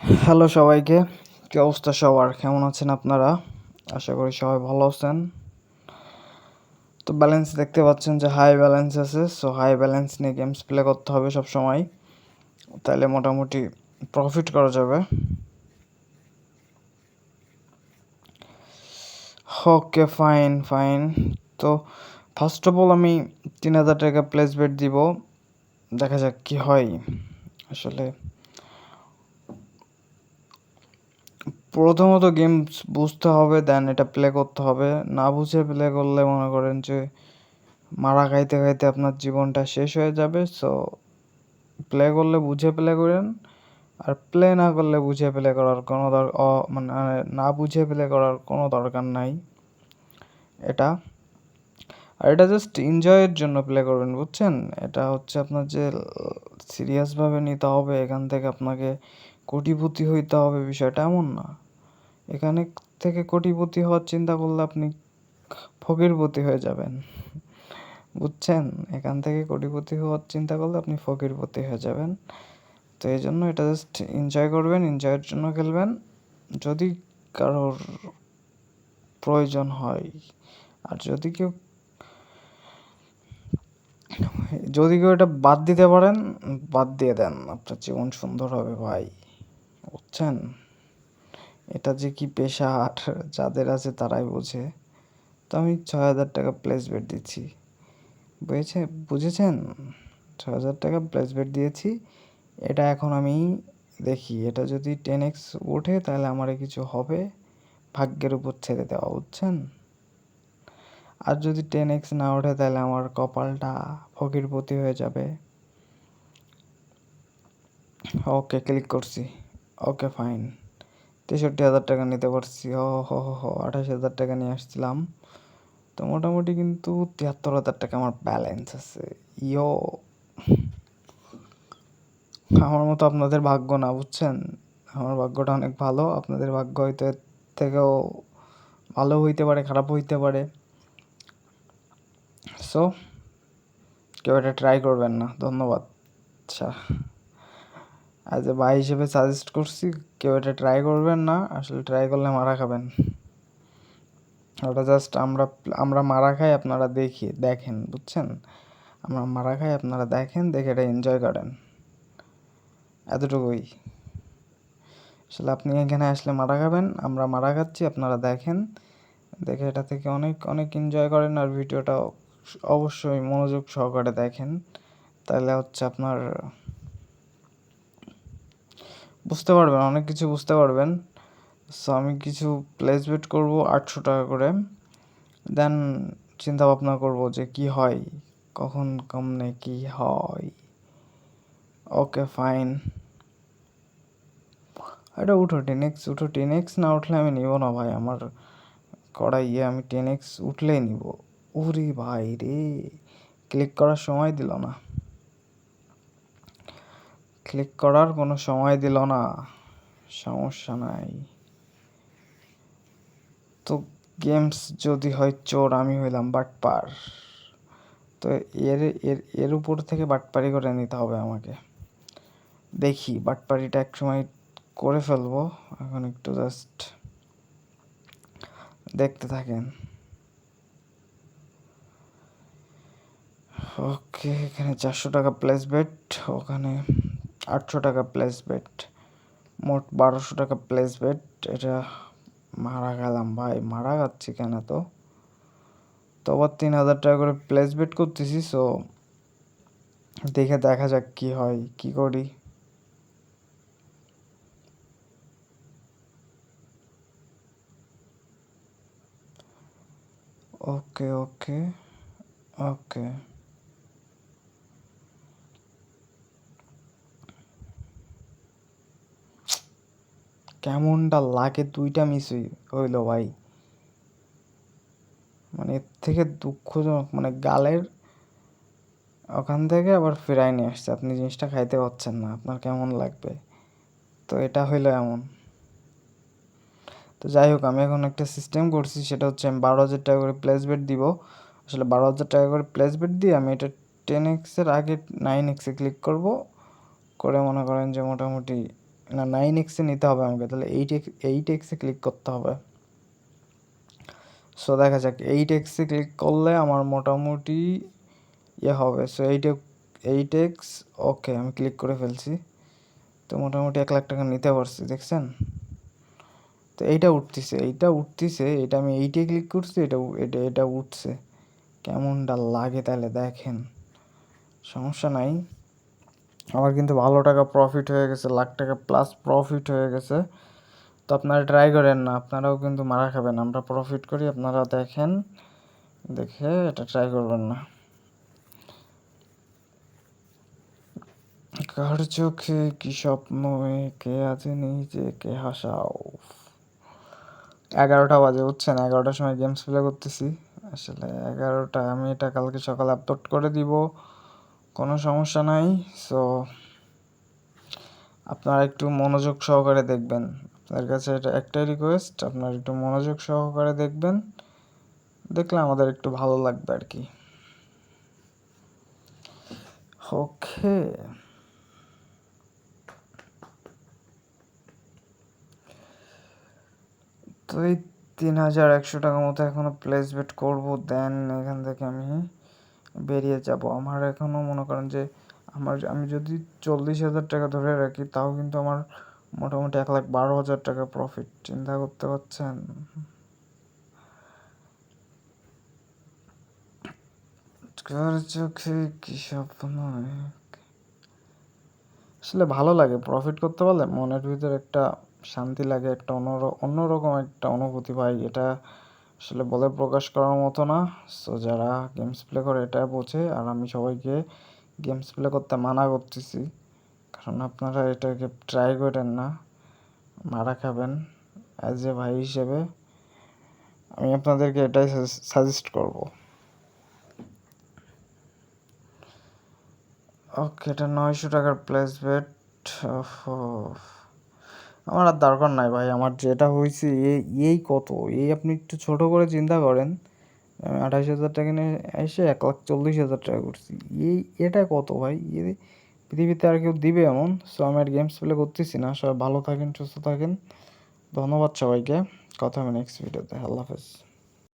Hello সবাইকে, কী অবস্থা সবার? কেমন আছেন আপনারা? আশা করি সবাই ভালো আছেন। তো ব্যালেন্স দেখতে পাচ্ছেন যে হাই ব্যালেন্স আছে সো হাই ব্যালেন্স নিয়ে গেমস প্লে করতে হবে সব সময় তাহলে মোটামুটি প্রফিট করা যাবে। ওকে ফাইন ফাইন তো ফার্স্ট অফ অল আমি তিন হাজার টাকা প্লেস দিব। দেখা যাক কি হয়। আসলে প্রথমত গেম বুঝতে হবে দেন এটা প্লে করতে হবে। না বুঝে প্লে করলে মনে করেন যে, মারা খাইতে খাইতে আপনার জীবনটা শেষ হয়ে যাবে। সো প্লে করলে বুঝে প্লে করেন, আর প্লে না করলে বুঝে প্লে করার কোনো দর মানে না বুঝে প্লে করার কোনো দরকার নাই। এটা। আর এটা জাস্ট এনজয়ের জন্য প্লে করবেন, বুঝছেন? এটা হচ্ছে আপনার যে সিরিয়াসভাবে নিতে হবে, এখান থেকে আপনাকে কোটিপতি হইতে হবে বিষয়টা, এমন না। এখানে থেকে কোটিপতি হওয়ার চিন্তা করলে আপনি ফকিরপতি হয়ে যাবেন। বুঝছেন? এখান থেকে কোটিপতি হওয়ার চিন্তা করলে আপনি ফকিরপতি হয়ে যাবেন। তো এই জন্য এটা জাস্ট এনজয় করবেন এনজয়ের জন্য খেলবেন। যদি কারোর প্রয়োজন হয়, আর যদি কেউ যদি কেউ এটা বাদ দিতে পারেন, বাদ দিয়ে দেন। আপনার জীবন সুন্দর হবে ভাই। বুঝছেন? এটা যে কি পেশা আর যাদের আছে তারাই বোঝে। তো আমি ছয় হাজার টাকা প্লেস বেট দিচ্ছি। বুঝেছে, বুঝেছেন? ছয় হাজার টাকা প্লেস বেট দিয়েছি। এটা এখন আমি দেখি, এটা যদি টেন এক্স ওঠে তাহলে আমার কিছু হবে। ভাগ্যের উপর ছেড়ে দেওয়া, বুঝছেন? আর যদি টেন এক্স না ওঠে তাহলে আমার কপালটা ফকিরপতি হয়ে যাবে। ওকে ক্লিক করছি। ওকে ফাইন তেষট্টি হাজার টাকা নিতে পারছি। হো হো হো আঠাশ হাজার টাকা নিয়ে আসছিলাম। তো মোটামুটি কিন্তু তিয়াত্তর হাজার টাকা আমার ব্যালেন্স আছে। ইয়ো। আমার মতো আপনাদের ভাগ্য না, বুঝছেন? আমার ভাগ্যটা অনেক ভালো। আপনাদের ভাগ্য হয়তো এর থেকেও ভালো হইতে পারে, খারাপ হইতে পারে। সো কেউ এটা ট্রাই করবেন না। ধন্যবাদ। আচ্ছা। অ্যাজ এ ভাই হিসেবে সাজেস্ট করছি। কেউ এটা ট্রাই করবেন না, আসলে ট্রাই করলে মারা খাবেন। ওটা জাস্ট আমরা আমরা মারা খাই, আপনারা দেখি, দেখেন, বুঝছেন? আমরা মারা খাই, আপনারা দেখেন, দেখে এটা এনজয় করেন। এতটুকুই। আসলে আপনি এখানে আসলে মারা খাবেন, আমরা মারা খাচ্ছি, আপনারা দেখেন। দেখে এটা থেকে অনেক অনেক এনজয় করেন, আর ভিডিওটা অবশ্যই মনোযোগ সহকারে দেখেন। তাহলে হচ্ছে আপনার বুঝতে পারবেন, অনেক কিছু বুঝতে পারবেন। সো আমি কিছু প্লেসমেন্ট করব আটশো টাকা করে। দেন চিন্তা ভাবনা করব যে কি হয়, কখন কমনে কি হয়। ওকে ফাইন এটা উঠো টেন এক্স উঠো টেন এক্স না উঠলে আমি নিব না ভাই, আমার করা ইয়ে আমি টেন এক্স উঠলেই নিব। ওরে ভাই রে ক্লিক করার সময় দিল না। ক্লিক করার কোনো সময় দিল না। সমস্যা নাই। তো গেমস যদি হয় চোর, আমি হইলাম বাটপার। তো এর এর এর উপর থেকে বাটপারি করে নিতে হবে আমাকে। দেখি বাটপারিটা এক সময় করে ফেলব। এখন একটু জাস্ট দেখতে থাকেন। ওকে, এখানে চারশো টাকা প্লেস বেট ওখানে আটশো টাকা প্লেস বেট মোট বারোশো টাকা প্লেস বেট এটা মারা গেলাম ভাই, মারা যাচ্ছি কেন তো তো আবার তিন হাজার টাকা করে প্লেস বেট করতেছি সো দেখে দেখা যাক কি হয়, কি করি। ওকে ওকে ওকে কেমনটা লাগে দুইটা মিস হইল ভাই। মানে এর থেকে দুঃখজনক মানে গালের ওখান থেকে আবার ফেরাই নিয়ে আসছে। আপনি জিনিসটা খাইতে পারছেন না, আপনার কেমন লাগবে? তো এটা হইল এমন। তো যাই হোক, আমি এখন একটা সিস্টেম করছি, সেটা হচ্ছে আমি বারো হাজার টাকা করে প্লেস দিব। আসলে বারো হাজার টাকা করে প্লেস বেট দিয়ে আমি এটা টেন এক্সের আগে নাইন এক্সে ক্লিক করব। করে মনে করেন যে মোটামুটি না নাইন এক্সে নিতে হবে আমাকে, তাহলে এইট এক্স এইট এক্সে ক্লিক করতে হবে। সো দেখা যাক এইট এক্সে ক্লিক করলে আমার মোটামুটি ইয়ে হবে। So eight eight x okay আমি ক্লিক করে ফেলছি। তো মোটামুটি এক লাখ টাকা নিতে পারছি, দেখছেন? তো এইটা উঠতেছে এইটা উঠতেছে, এটা আমি এইটে ক্লিক করছি, এটা এটা এটা উঠছে। কেমনটা লাগে তাহলে দেখেন। সমস্যা নাই। আমার কিন্তু ভালো টাকা প্রফিট হয়ে গেছে, লাখ টাকা প্লাস প্রফিট হয়ে গেছে। তো আপনারা ট্রাই করেন না, আপনারাও কিন্তু মারা খাবেন। আমরা প্রফিট করি, আপনারা দেখেন, দেখে এটা ট্রাই করবেন না। কার চোখে কি স্বপ্ন, কে আছে নিজেকে হাসাও? এগারোটা বাজে, বুঝছেন? এগারোটার সময় গেমস প্লে করতেছি। আসলে এগারোটা, আমি এটা কালকে সকালে আপলোড করে দিব। কোনো সমস্যা নাই সো আপনারা একটু মনোযোগ সহকারে দেখবেন। আপনার কাছে এটা একটাই রিকোয়েস্ট আপনারা একটু মনোযোগ সহকারে দেখবেন, দেখলে আমাদের একটু ভালো লাগবে আর কি। ওকে তো এই তিন হাজার একশো টাকা মতো এখনও প্লেস করব দেন এখান থেকে আমি বেরিয়ে যাব। আমার এখনও মনে করেন যে, আমার আমি যদি চল্লিশ হাজার টাকা ধরে রাখি, তাও কিন্তু আমার মোটামুটি এক লাখ বারো হাজার টাকা প্রফিট চিন্তা করতে পারছেন? চোখে কি স্বপ্ন? আসলে ভালো লাগে প্রফিট করতে পারলে মনের ভিতরে একটা শান্তি লাগে, একটা অন্য অন্যরকম একটা অনুভূতি পাই। এটা আসলে বলে প্রকাশ করার মতো না। সো যারা গেমস প্লে করে এটা বোঝে। আর আমি সবাইকে গেমস প্লে করতে মানা করতেছি। কারণ আপনারা এটাকে ট্রাই করেন না। মারা খাবেন অ্যাজ এ ভাই হিসেবে। আমি আপনাদেরকে এটাই সাজেস্ট করব। ওকে এটা নয়শো টাকার প্লেস বেট আমার আর দরকার নাই ভাই, আমার যেটা হয়েছে এই এই কত? এই আপনি একটু ছোটো করে চিন্তা করেন। আমি আঠাশ হাজার টাকা নিয়ে এসে এক লাখ চল্লিশ হাজার টাকা করছি। এই, এটা কত ভাই? এ, পৃথিবীতে আর কেউ দিবে এমন? সো আমি আর গেমস প্লে করতেছি না। সবাই ভালো থাকেন, সুস্থ থাকেন। ধন্যবাদ সবাইকে। কথা হবে নেক্সট ভিডিওতে আল্লাহ হাফেজ।